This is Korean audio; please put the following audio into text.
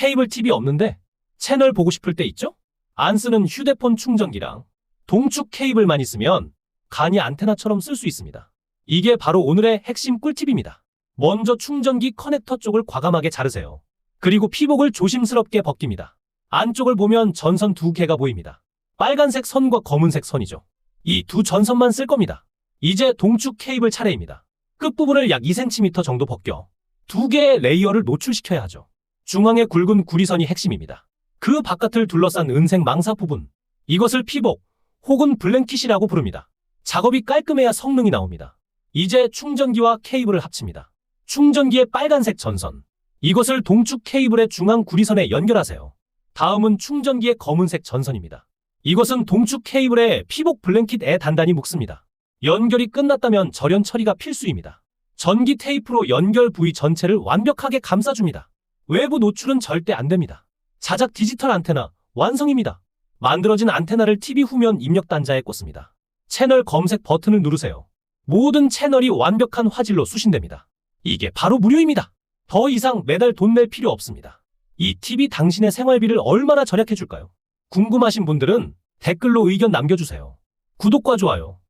케이블 TV 없는데 채널 보고 싶을 때 있죠? 안 쓰는 휴대폰 충전기랑 동축 케이블만 있으면 간이 안테나처럼 쓸 수 있습니다. 이게 바로 오늘의 핵심 꿀팁입니다. 먼저 충전기 커넥터 쪽을 과감하게 자르세요. 그리고 피복을 조심스럽게 벗깁니다. 안쪽을 보면 전선 두 개가 보입니다. 빨간색 선과 검은색 선이죠. 이 두 전선만 쓸 겁니다. 이제 동축 케이블 차례입니다. 끝부분을 약 2cm 정도 벗겨 두 개의 레이어를 노출시켜야 하죠. 중앙에 굵은 구리선이 핵심입니다. 그 바깥을 둘러싼 은색 망사 부분. 이것을 피복 혹은 블랭킷이라고 부릅니다. 작업이 깔끔해야 성능이 나옵니다. 이제 충전기와 케이블을 합칩니다. 충전기의 빨간색 전선. 이것을 동축 케이블의 중앙 구리선에 연결하세요. 다음은 충전기의 검은색 전선입니다. 이것은 동축 케이블에 피복 블랭킷에 단단히 묶습니다. 연결이 끝났다면 절연 처리가 필수입니다. 전기 테이프로 연결 부위 전체를 완벽하게 감싸줍니다. 외부 노출은 절대 안 됩니다. 자작 디지털 안테나 완성입니다. 만들어진 안테나를 TV 후면 입력 단자에 꽂습니다. 채널 검색 버튼을 누르세요. 모든 채널이 완벽한 화질로 수신됩니다. 이게 바로 무료입니다. 더 이상 매달 돈 낼 필요 없습니다. 이 TV 당신의 생활비를 얼마나 절약해 줄까요? 궁금하신 분들은 댓글로 의견 남겨주세요. 구독과 좋아요,